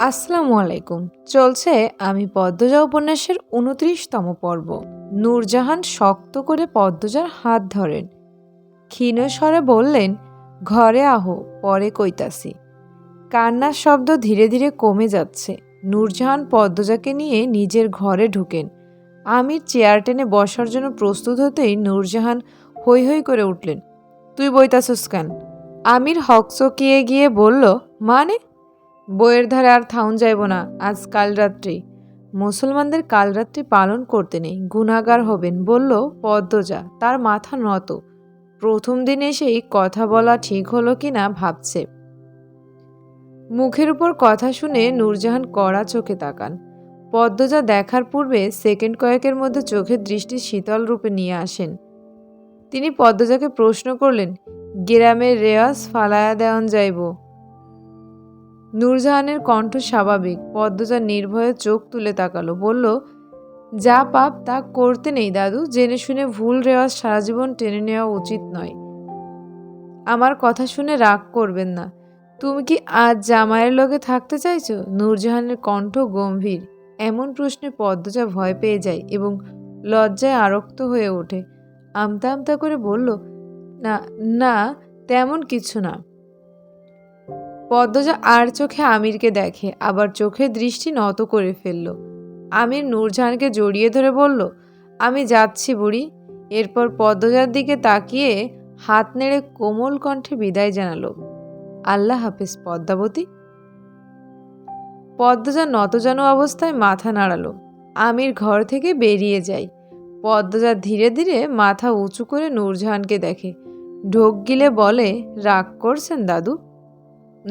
আসসালামু আলাইকুম। চলছে আমি পদ্মজা উপন্যাসের উনত্রিশতম পর্ব। নূরজাহান শক্ত করে পদ্মজার হাত ধরেন। ক্ষীণ স্বরে বললেন, ঘরে আহো, পরে কইতাছি। কান্নার শব্দ ধীরে ধীরে কমে যাচ্ছে। নূরজাহান পদ্মজাকে নিয়ে নিজের ঘরে ঢুকেন। আমির চেয়ার টেনে বসার জন্য প্রস্তুত হতেই নূরজাহান হৈ হৈ করে উঠলেন, তুই বইতাছস কেন? আমির হকচকিয়ে গিয়ে বলল মানে বইয়ের ধারে আর থাউন যাইব না, আজ কাল রাত্রি। মুসলমানদের কাল রাত্রি পালন করতে নেই গুণাগার হবেন। বলল, পদ্মজা, তার মাথা নত। প্রথম দিন এসেই কথা বলা ঠিক হলো কি না ভাবছে। মুখের উপর কথা শুনে নূরজাহান কড়া চোখে তাকান। পদ্মজা দেখার পূর্বে সেকেন্ড কয়েকের মধ্যে চোখের দৃষ্টি শীতল রূপে নিয়ে আসেন। তিনি পদ্মজাকে প্রশ্ন করলেন, গ্রামের রেওয়াজ ফালায়া দেওয়ান যাইব। নূরজাহানের কণ্ঠ স্বাভাবিক। পদ্মজা নির্ভয়ে চোখ তুলে তাকালো, বলল, যা পাপ, তা করতে নেই দাদু। জেনে শুনে ভুল রেওয়াজ সারা জীবন টেনে নেওয়া উচিত নয়। আমার কথা শুনে রাগ করবেন না। তুমি কি আজ জামাইয়ের লগে থাকতে চাইছো? নূরজাহানের কণ্ঠ গম্ভীর। এমন প্রশ্নে পদ্মজা ভয় পেয়ে যায় এবং লজ্জায় আরক্ত হয়ে ওঠে। আমতা আমতা করে বলল, না না, তেমন কিছু না। পদ্মজা আর চোখে আমিরকে দেখে, আবার চোখের দৃষ্টি নত করে ফেলল। আমির নূরজাহানকে জড়িয়ে ধরে বলল, আমি যাচ্ছি বুড়ি। এরপর পদ্মজার দিকে তাকিয়ে হাত নেড়ে কোমল কণ্ঠে বিদায় জানালো, আল্লাহ হাফিজ পদ্মাবতী। পদ্মজা নতজানু অবস্থায় মাথা নাড়ালো, আমির ঘর থেকে বেরিয়ে যায় পদ্মজা ধীরে ধীরে মাথা উঁচু করে নূরজাহানকে দেখে, ঢোক গিলে বলে, রাগ করছেন দাদু?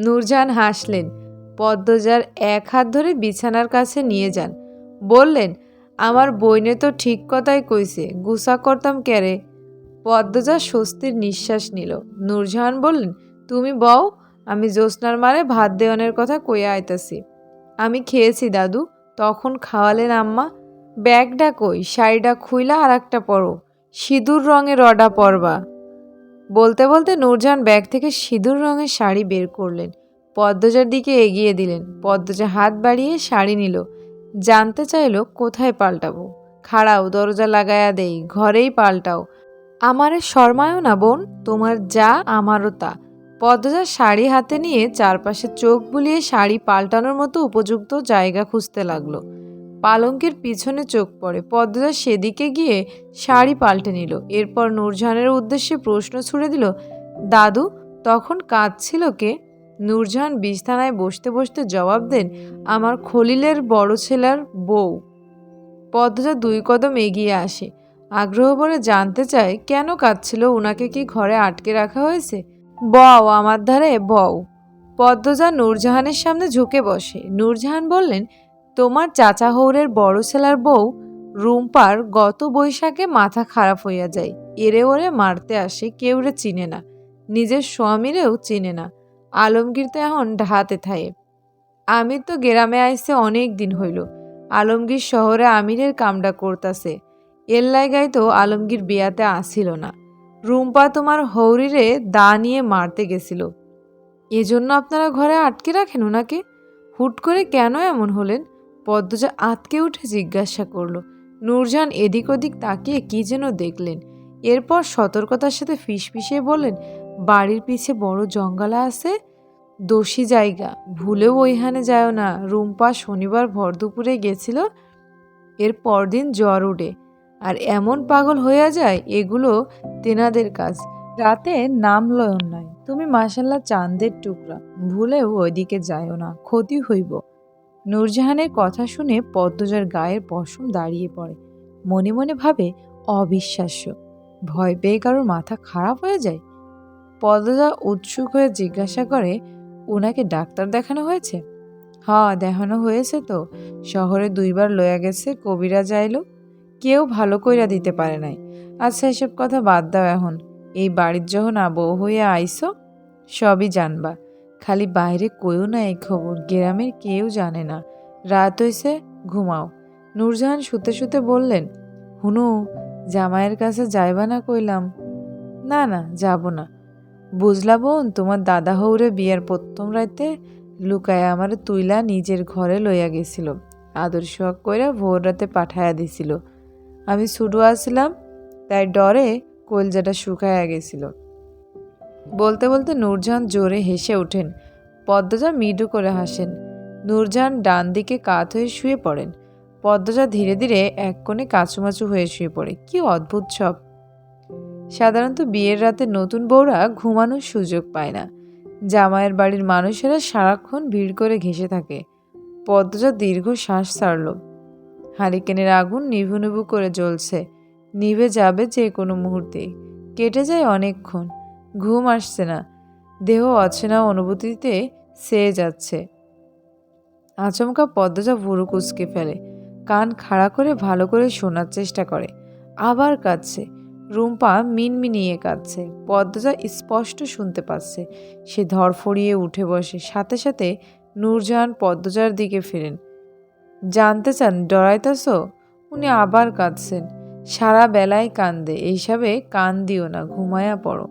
নূরজাহান হাসলেন, পদ্মজার এক হাত ধরে বিছানার কাছে নিয়ে যান। বললেন, আমার বইনে তো ঠিক কথাই কইছে, গুসা করতাম ক্যারে? পদ্মজা স্বস্তির নিঃশ্বাস নিল। নূরজাহান বললেন, তুমি বও আমি জ্যোৎস্নার মারে ভাত দেওয়ানের কথা কইয়া আইতাছি। আমি খেয়েছি দাদু, তখন খাওয়ালেন আম্মা। ব্যাগটা কই, শাড়িটা খুইলা আর একটা পরো, সিঁদুর রঙের রডা পরবা। বলতে বলতে নূরজাহান ব্যাগ থেকে সিঁদুর রঙের শাড়ি বের করলেন। পদ্মজার দিকে এগিয়ে দিলেন। পদ্মজা হাত বাড়িয়ে শাড়ি নিল। জানতে চাইল, কোথায় পাল্টাবো? খাড়াও, দরজা লাগায়া দেই, ঘরেই পাল্টাও। আমারে শর্মায়ও না, বোন। তোমার যা, আমারও তা। পদ্মজা শাড়ি হাতে নিয়ে চারপাশে চোখ বুলিয়ে শাড়ি পাল্টানোর মতো উপযুক্ত জায়গা খুঁজতে লাগল। পালঙ্কের পিছনে চোখ পড়ে। পদ্মজা সেদিকে গিয়ে শাড়ি পাল্টে নিল। এরপর নূরজাহানের উদ্দেশ্যে প্রশ্ন ছুড়ে দিল, দাদু, তখন কাঁদছিল কে? নূরজাহান বিছানায় বসতে বসতে জবাব দেন, আমার খলিলের বড় ছেলের বউ। পদ্মজা দুই কদম এগিয়ে আসে। আগ্রহ ভরে জানতে চায়, কেন কাঁদছিল? ওনাকে কি ঘরে আটকে রাখা হয়েছে? বও আমার ধারে বও পদ্মজা নূরজাহানের সামনে ঝুঁকে বসে। নূরজাহান বললেন, তোমার চাচা হৌরের বড় ছেলার বউ? রুম্পার গত বৈশাখে মাথা খারাপ হইয়া যায়। এরে ওরে মারতে আসে, কেউ রে চিনে না। নিজের স্বামীরেও চিনে না। আলমগীর তো এখন ঢাহাতে থায়ে। আমির তো গ্রামে আইসে অনেক দিন হইল। আলমগীর শহরে আমিরের কামডা করতাছে। এর লাইগাই তো আলমগীর বিয়াতে আসিল না। রুম্পা তোমার হৌরিরে দা নিয়ে মারতে গেছিল। এজন্য আপনারা ঘরে আটকে রাখেন ওনাকে হুট করে কেন এমন হলেন? পদ্মজা আতকে উঠে জিজ্ঞাসা করল। নূরজাহান এদিক ওদিক তাকিয়ে কি যেন দেখলেন। এরপর সতর্কতার সাথে ফিসফিসিয়ে বললেন বাড়ির পিছে বড় জঙ্গলা আছে, দোষী জায়গা। ভুলেও ওইখানে যায় না। রুম্পা শনিবার ভর দুপুরে গেছিল, এর পরদিন জ্বর উঠে। আর এমন পাগল হইয়া যায়, এগুলো তেনাদের কাজ। রাতে নাম লয়ন নয়। তুমি মাসাল্লাহ চাঁদের টুকরা। ভুলেও ওইদিকে যায়ও না। ক্ষতি হইব। নূরজাহানের কথা শুনে পদ্মজার গায়ের পশম দাঁড়িয়ে পড়ে। মনে মনে ভাবে, অবিশ্বাস্য। ভয় পেয়ে কারোর মাথা খারাপ হয়ে যায়? পদ্মজা উৎসুক হয়ে জিজ্ঞাসা করে ওনাকে ডাক্তার দেখানো হয়েছে? হ্যাঁ দেখানো হয়েছে তো। শহরে দুইবার লয়া গেছে কবিরা যাইলো কেউ ভালো কইরা দিতে পারে নাই। আচ্ছা এসব কথা বাদ দাও এখন। এই বাড়ির যখন আবহ হয়ে আইসো সবই জানবা। খালি বাইরে কইও না এই খবর, গ্রামের কেউ জানে না। রাত হইছে, ঘুমাও। নূরজাহান শুতে শুতে বললেন, হুনু, জামাইয়ের কাছে যাইবা না কইলাম? না না, যাব না। বুঝলা বোন, তোমার দাদা হৌরে বিয়ার প্রথম রাইতে লুকায় আমার তুইলা নিজের ঘরে লইয়া গেছিল। আদর শখ কইরা ভোর রাতে পাঠাইয়া দিছিল। আমি ছুটু আসছিলাম তাই ডরে কলজাটা শুকাইয়া গেছিল। বলতে বলতে নূরজাহান জোরে হেসে ওঠেন। পদ্মজা মৃদু করে হাসেন। নূরজাহান ডান দিকে কাত হয়ে শুয়ে পড়েন। পদ্মজা ধীরে ধীরে এক কোণে কাচুমাচু হয়ে শুয়ে পড়ে। কি অদ্ভুত সব। সাধারণত বিয়ের রাতে নতুন বউরা ঘুমানোর সুযোগ পায় না। জামাইয়ের বাড়ির মানুষেরা সারাক্ষণ ভিড় করে ঘেসে থাকে। পদ্মজা দীর্ঘ শ্বাস ছাড়ল। হারিকেনের আগুন নিভু নিভু করে জ্বলছে। নিভে যাবে যে কোনো মুহূর্তে। কেটে যায় অনেকক্ষণ। ঘুম আসছে না। দেহ অচেনা অনুভূতিতে সেয়ে যাচ্ছে। আচমকা পদ্মজা ভুরু কুচকে ফেলে। কান খাড়া করে ভালো করে শোনার চেষ্টা করে। আবার কাঁদছে। রুম্পা মিনমিনিয়ে কাঁদছে। পদ্মজা স্পষ্ট শুনতে পাচ্ছে। সে ধরফড়িয়ে উঠে বসে। সাথে সাথে নূরজাহান পদ্মজার দিকে ফেরেন। জানতে চান ডরাইতাছ উনি আবার কাঁদছেন। সারা বেলায় কান্দে। এইসবে কান দিও না, ঘুমায়া পড়ো।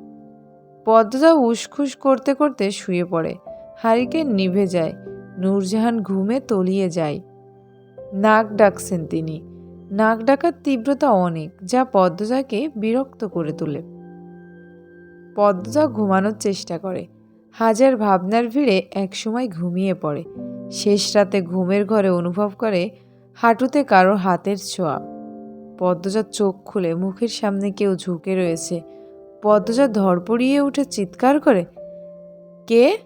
পদ্মজা উসখুস করতে করতে শুয়ে পড়ে। হারিকে নিভে যায়। নূরজাহান ঘুমে তলিয়ে যায়। নাক ডাকছেন তিনি। নাক ডাকার তীব্রতা অনেক, যা পদ্মজাকে বিরক্ত করে তোলে। পদ্মজা ঘুমানোর চেষ্টা করে। হাজার ভাবনার ভিড়ে একসময় ঘুমিয়ে পড়ে। শেষ রাতে ঘুমের ঘরে অনুভব করে হাঁটুতে কারও হাতের ছোঁয়া। পদ্মজা চোখ খুলে মুখের সামনে কেউ ঝুঁকে রয়েছে। পদ্মজা ধরপড়িয়ে উঠে চিৎকার করে, কে?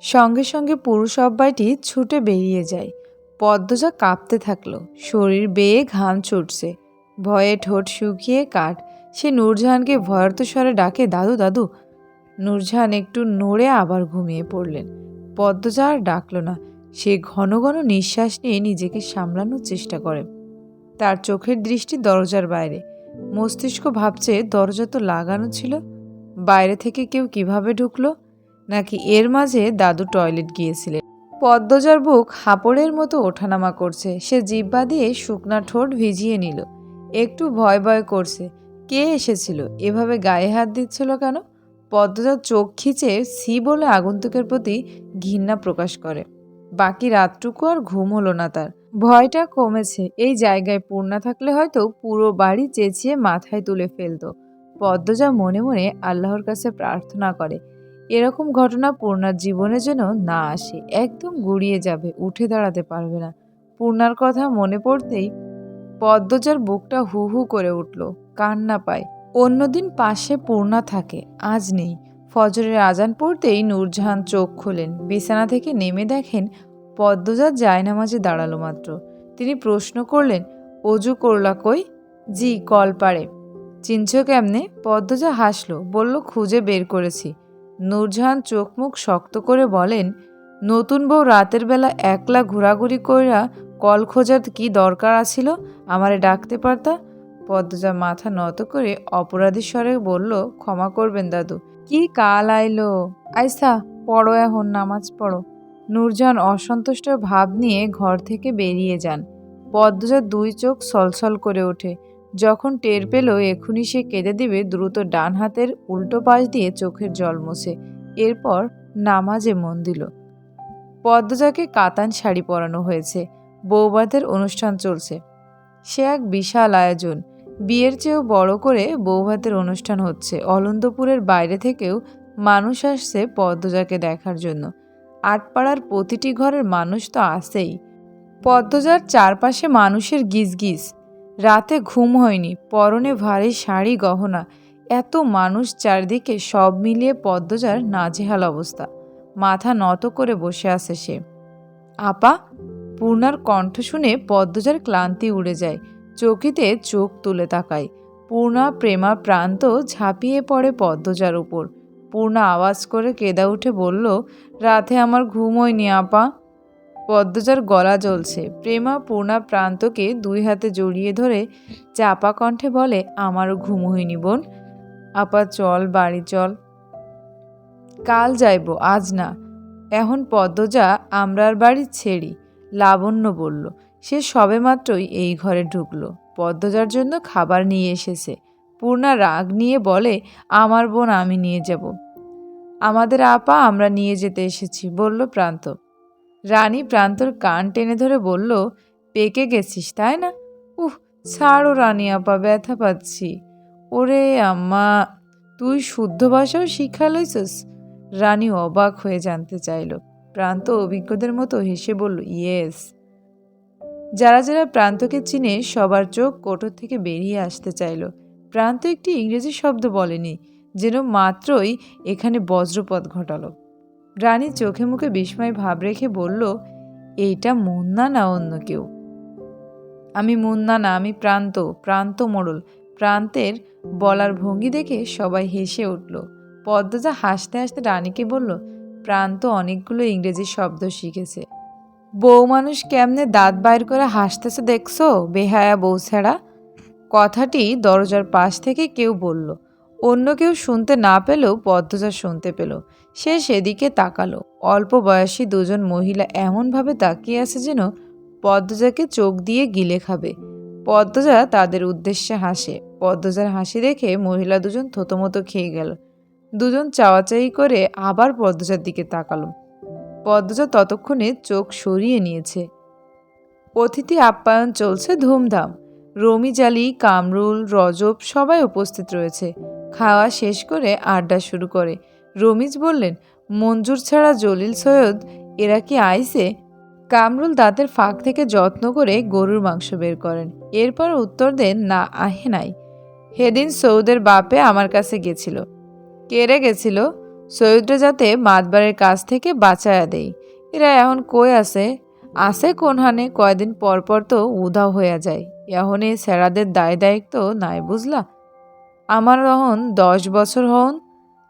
সঙ্গে সঙ্গে পুরুষ অব্বাইটি ছুটে বেরিয়ে যায়। পদ্মজা কাঁপতে থাকল। শরীর বেয়ে ঘাম ছুটছে। ভয়ে ঠোঁট শুকিয়ে কাঠ। সে নূরজাহানকে ভয়ার্ত স্বরে ডাকে, দাদু দাদু। নূরজাহান একটু নড়ে আবার ঘুমিয়ে পড়লেন। পদ্মজা আর ডাকলো না। সে ঘন ঘন নিঃশ্বাস নিয়ে নিজেকে সামলানোর চেষ্টা করে। তার চোখের দৃষ্টি দরজার বাইরে। মস্তিষ্ক ভাবছে দরজা তো লাগানো ছিল। বাইরে থেকে কেউ কীভাবে ঢুকলো? নাকি এর মাঝে দাদু টয়লেট গিয়েছিলেন? পদ্মজার বুক হাঁপড়ের মতো ওঠানামা করছে। সে জিব্বা দিয়ে শুকনা ঠোঁট ভিজিয়ে নিল। একটু ভয় ভয় করছে। কে এসেছিল? এভাবে গায়ে হাত দিচ্ছিল কেন? পদ্মজার চোখ খিচে সি বলে আগন্তুকের প্রতি ঘৃণা প্রকাশ করে। বাকি রাতটুকু আর ঘুম হলো না তার। ভয়টা কমেছে। এই জায়গায় পূর্ণা থাকলে হয়তো পুরো বাড়ি চেঁচিয়ে মাথায় তুলে ফেলতো। পদ্মজা মনে মনে আল্লাহর কাছে প্রার্থনা করে। এরকম ঘটনা পূর্ণার জীবনে যেন না আসে, একদম গুড়িয়ে যাবে, উঠে দাঁড়াতে পারবে না। পূর্ণার কথা মনে পড়তেই পদ্মজার বুকটা হু হু করে উঠল, কান্না পায়। অন্যদিন পাশে পূর্ণা থাকে, আজ নেই। ফজরের আজান পড়তেই নূরজাহান চোখ খোলেন, বিছানা থেকে নেমে দেখেন পদ্মজার জায়নামাজে দাঁড়াল মাত্র। তিনি প্রশ্ন করলেন, অজু করলা কই? জি কল পারে চিনছ কেমনে? পদ্মজা হাসলো, বলল, খুঁজে বের করেছি। নূরজাহান চোখ মুখ শক্ত করে বলেন, নতুন বউ রাতের বেলা একলা ঘোরাঘুরি কইরা কল খোঁজার কি দরকার আছিল? আমারে ডাকতে পারতা? পদ্মজা মাথা নত করে অপরাধী স্বরে বলল, ক্ষমা করবেন দাদু, কি কাল আইলো? আইসা, পড়ো এখন, নামাজ পড়ো। নূরজাহান অসন্তুষ্ট ভাব নিয়ে ঘর থেকে বেরিয়ে যান। পদ্মজার দুই চোখ সলসল করে ওঠে। যখন টের পেল এখুনি সে কেঁদে দিবে দ্রুত ডান হাতের উল্টো পাশ দিয়ে চোখের জল মোছে। এরপর নামাজে মন দিল। পদ্মজাকে কাতান শাড়ি পরানো হয়েছে। বৌভাতের অনুষ্ঠান চলছে। সে এক বিশাল আয়োজন। বিয়ের চেয়েও বড় করে বৌভাতের অনুষ্ঠান হচ্ছে। অলন্দপুরের বাইরে থেকেও মানুষ আসছে পদ্মজাকে দেখার জন্য। আটপাড়ার প্রতিটি ঘরের মানুষ তো আসেই পদ্মজার চারপাশে মানুষের গিজগিজ। রাতে ঘুম হয়নি, পরনে ভারী শাড়ি গহনা। এত মানুষ চারদিকে সব মিলিয়ে পদ্মজার নাজেহাল অবস্থা। মাথা নত করে বসে আছে সে। আপা, পূর্ণার কণ্ঠ শুনে পদ্মজার ক্লান্তি উড়ে যায়। চকিতে চোখ তুলে তাকায়। পূর্ণা প্রেমা প্রান্ত ঝাঁপিয়ে পড়ে পদ্মজার উপর। পূর্ণা আওয়াজ করে কেঁদা উঠে বলল, রাতে আমার ঘুম হয়নি, আপা। পদ্মজার গলা জ্বলছে। প্রেমা পূর্ণা প্রান্তকে দুই হাতে জড়িয়ে ধরে চাপা কণ্ঠে বলে, আমারও ঘুম হয়নি বোন। আপা, চল, বাড়ি চল। কাল যাইব, আজ না এখন পদ্মজা আমরার বাড়ি ছেড়ি, লাবণ্য বলল। সে সবেমাত্রই এই ঘরে ঢুকলো। পদ্মজার জন্য খাবার নিয়ে এসেছে। পূর্ণা রাগ নিয়ে বলে, আমার বোন, আমি নিয়ে যাব। আমাদের আপা, আমরা নিয়ে যেতে এসেছি, বলল প্রান্ত। রানী প্রান্তর কান টেনে ধরে বলল, পেকে গেছিস, তাই না? উহ, ছাড়ো রানী আপা, ব্যথা পাচ্ছি। ওরে আম্মা, তুই শুদ্ধ ভাষাও শিক্ষা লইছস? রানী অবাক হয়ে জানতে চাইল। প্রান্ত অভিজ্ঞদের মতো হেসে বলল, ইয়েস। যারা যারা প্রান্তকে চিনে সবার চোখ কোটর থেকে বেরিয়ে আসতে চাইল। প্রান্ত একটি ইংরেজি শব্দ বলেনি, যেন মাত্রই এখানে বজ্রপথ ঘটালো। রানী চোখে মুখে বিস্ময় ভাব রেখে বলল, এইটা মুন্না না অন্য কেউ? আমি মুন্না না, আমি প্রান্ত প্রান্ত মোড়ল। প্রান্তের বলার ভঙ্গি দেখে সবাই হেসে উঠল। পদ্মজা হাসতে হাসতে রানীকে বলল, প্রান্ত অনেকগুলো ইংরেজি শব্দ শিখেছে। বউ মানুষ কেমনে দাঁত বাইর করে হাসতেছে দেখছ, বেহায়া বউ ছেড়া কথাটি দরজার পাশ থেকে কেউ বলল। অন্য কেউ শুনতে না পেলেও পদ্মজা শুনতে পেল। সে সেদিকে তাকালো। অল্প বয়সী দুজন মহিলা এমনভাবে তাকিয়ে আছে যেন পদ্মজাকে চোখ দিয়ে গিলে খাবে। পদ্মজা তাদের উদ্দেশ্যে হাসে। পদ্মজার হাসি দেখে মহিলা দুজন থতমতো খেয়ে গেল। দুজন চাওয়াচাই করে আবার পদ্মজার দিকে তাকালো। পদ্মজা ততক্ষণে চোখ সরিয়ে নিয়েছে। অতিথি আপ্যায়ন চলছে ধুমধাম। রমিজালি কামরুল, রজব সবাই উপস্থিত রয়েছে। খাওয়া শেষ করে আড্ডা শুরু করে। রমিজ বললেন, মঞ্জুর ছাড়া জলিল সৈয়দ, এরা কি আইসে? কামরুল দাঁতের ফাঁক থেকে যত্ন করে গরুর মাংস বের করেন। এরপর উত্তর দেন, না, আহে নাই। হেদিন সৌদের বাপে আমার কাছে গেছিল। কেড়ে গেছিল? সৈয়দরা যাতে মাতবারের কাছ থেকে বাঁচায়া দেই এরা এখন কই আছে? আছে কোনহানে? কয়দিন পর পর তো উধাও হইয়া যায়। এই স্যারাদের দায় দায়িত্ব নাই বুঝলা? আমার এখন দশ বছর হন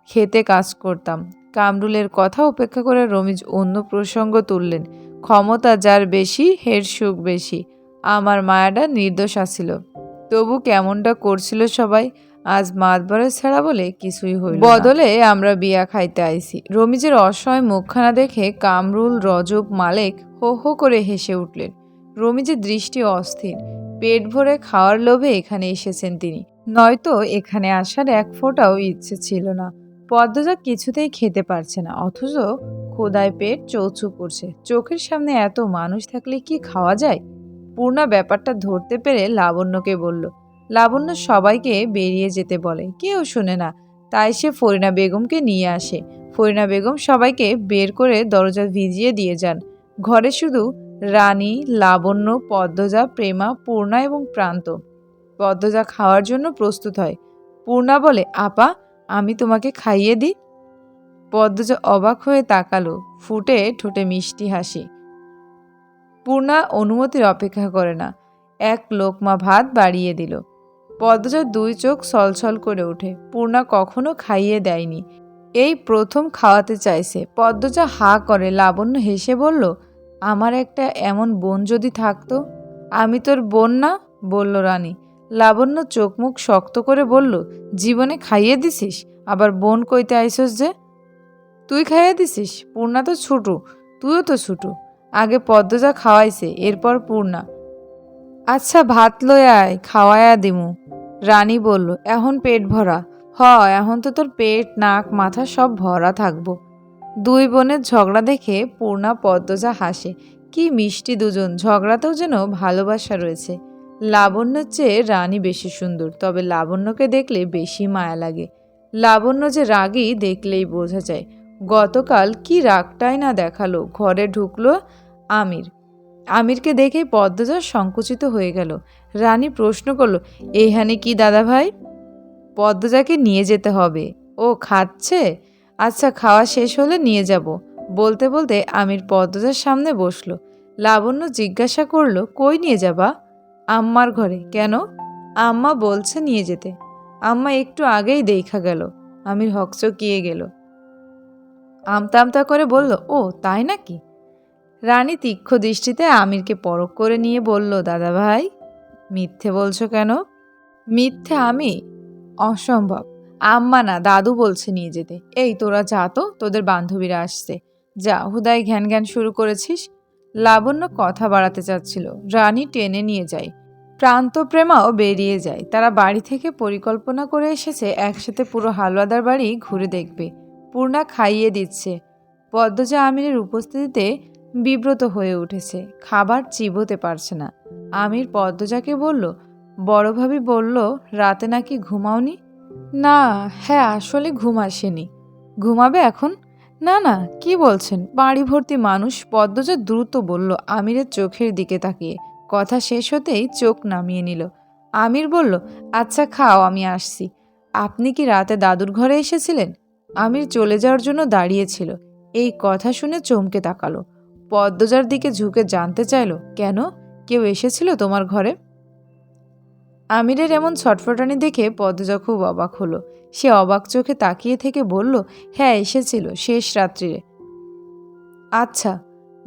খেতে কাজ করতাম। কামরুলের কথা উপেক্ষা করে রমিজ অন্য প্রসঙ্গ তুললেন। ক্ষমতা যার বেশি, হের সুখ বেশি। আমার মায়াটা নির্দোষ আসিল তবু কেমনটা করছিল সবাই আজ মাতবরের ছাড়া বলে কিছুই হইল বদলে আমরা বিয়া খাইতে আইছি। রমিজের অসহায় মুখখানা দেখে কামরুল, রজব, মালেক হো হো করে হেসে উঠলেন। রমিজের দৃষ্টি অস্থির। পেট ভরে খাওয়ার লোভে এখানে এসেছেন তিনি। নয়তো এখানে আসার এক ফোঁটাও ইচ্ছে ছিল না। পদ্মজা কিছুতেই খেতে পারছে না, অথচ খোদায় পেট চৌচু করছে। চোখের সামনে এত মানুষ থাকলে কি খাওয়া যায়? পূর্ণা ব্যাপারটা ধরতে পেরে লাবণ্যকে বলল, লাবণ্য সবাইকে বেরিয়ে যেতে বলে, কেউ শোনে না। তাই সে ফরিনা বেগমকে নিয়ে আসে। ফরিনা বেগম সবাইকে বের করে দরজা ভিজিয়ে দিয়ে যান। ঘরে শুধু রানী, লাবণ্য, পদ্মজা, প্রেমা, পূর্ণা এবং প্রান্ত। পদ্মজা খাওয়ার জন্য প্রস্তুত হয়। পূর্ণা বলে, আপা আমি তোমাকে খাইয়ে দিই? পদ্মজা অবাক হয়ে তাকালো, ফুটে ঠোঁটে মিষ্টি হাসি। পূর্ণা অনুমতির অপেক্ষা করে না, এক লোকমা ভাত বাড়িয়ে দিল। পদ্মজার দুই চোখ ছলছল করে ওঠে, পূর্ণা কখনো খাইয়ে দেয়নি। এই প্রথম খাওয়াতে চাইছে। পদ্মজা হা করে লাবণ্য হেসে বলল, আমার একটা এমন বোন যদি থাকতো? আমি তোর বোন না, বলল রানী। লাবণ্য চোখ মুখ শক্ত করে বলল, জীবনে খাইয়ে দিছিস? আবার বোন কইতে আইসস যে? তুই খাইয়ে দিছিস? পূর্ণা তো ছুটু, তুইও তো ছুটু। আগে পদ্মজা খাওয়াইছে, এরপর পূর্ণা। আচ্ছা ভাত লই আয়, খাওয়ায়া দিমু। রানী বলল, এখন পেট ভরা। হ, এখন তো তোর পেট, নাক, মাথা সব ভরা থাকব। দুই বোনের ঝগড়া দেখে পূর্ণা পদ্মজা হাসে, কি মিষ্টি দুজন, ঝগড়াতেও যেন ভালোবাসা রয়েছে। লাবণ্যর চেয়ে রানী বেশি সুন্দর, তবে লাবণ্যকে দেখলে বেশি মায়া লাগে। লাবণ্য যে রাগী দেখলেই বোঝা যায়। গতকাল কি রাগটাই না দেখাল, ঘরে ঢুকলো আমির। আমিরকে দেখেই পদ্মজা সংকুচিত হয়ে গেল। রানী প্রশ্ন করল, এখানে কি দাদা ভাই পদ্মজাকে নিয়ে যেতে হবে। ও খাচ্ছে? আচ্ছা খাওয়া শেষ হলে নিয়ে যাব। বলতে বলতে আমির পদ্মজার সামনে বসল। লাবণ্য জিজ্ঞাসা করল, কই নিয়ে যাবা? আম্মার ঘরে। কেন? আম্মা বলছে নিয়ে যেতে। আম্মা একটু আগেই দেখা গেল। আমির হকচকিয়ে গেল। আমতা আমতা করে বলল, ও, তাই নাকি? রানী তীক্ষ্ণ দৃষ্টিতে আমিরকে পরখ করে নিয়ে বলল, দাদা ভাই, মিথ্যে বলছো কেন? মিথ্যে আমি? অসম্ভব। আম্মা না, দাদু বলছে নিয়ে যেতে। এই, তোরা যা তো, তোদের বান্ধবীরা আসছে। যা, হুদায় ঘ্যান ঘ্যান শুরু করেছিস। লাবণ্য কথা বাড়াতে চাচ্ছিল। রানী টেনে নিয়ে যায়। প্রান্তপ্রেমাও বেরিয়ে যায়। তারা বাড়ি থেকে পরিকল্পনা করে এসেছে একসাথে পুরো হালুয়াদার বাড়ি ঘুরে দেখবে। পূর্ণা খাইয়ে দিচ্ছে। পদ্মজা আমিনের উপস্থিতিতে বিব্রত হয়ে উঠেছে। খাবার চিবোতে পারছে না। আমির পদ্মজাকে বলল, বড় ভাবি বলল, রাতে নাকি ঘুমাওনি? না হ্যাঁ আসলে ঘুম আসেনি। ঘুমাবে এখন? না না, কি বলছেন? বাড়ি ভর্তি মানুষ পদ্মজা দ্রুত বলল, আমিরের চোখের দিকে তাকিয়ে। কথা শেষ হতেই চোখ নামিয়ে নিল। আমির বলল আচ্ছা খাও, আমি আসছি। আপনি কি রাতে দাদুর ঘরে এসেছিলেন? আমির চলে যাওয়ার জন্য দাঁড়িয়েছিল। এই কথা শুনে চমকে তাকালো। পদ্মজার দিকে ঝুঁকে জানতে চাইলো, কেন? কেউ এসেছিল তোমার ঘরে? আমিরের এমন ছটফটানি দেখে পদ্মজা খুব অবাক হলো। সে অবাক চোখে তাকিয়ে থেকে বলল হ্যাঁ এসেছিল, শেষ রাত্রিরে। আচ্ছা।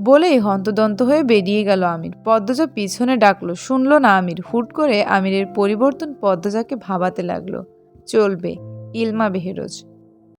বলেই হন্তদন্ত হয়ে বেরিয়ে গেল আমির। পদ্মজা পিছনে ডাকলো, শুনল না আমির? হুট করে আমিরের পরিবর্তন পদ্মজাকে ভাবাতে লাগল। চলবে। ইলমা বেহেরোজ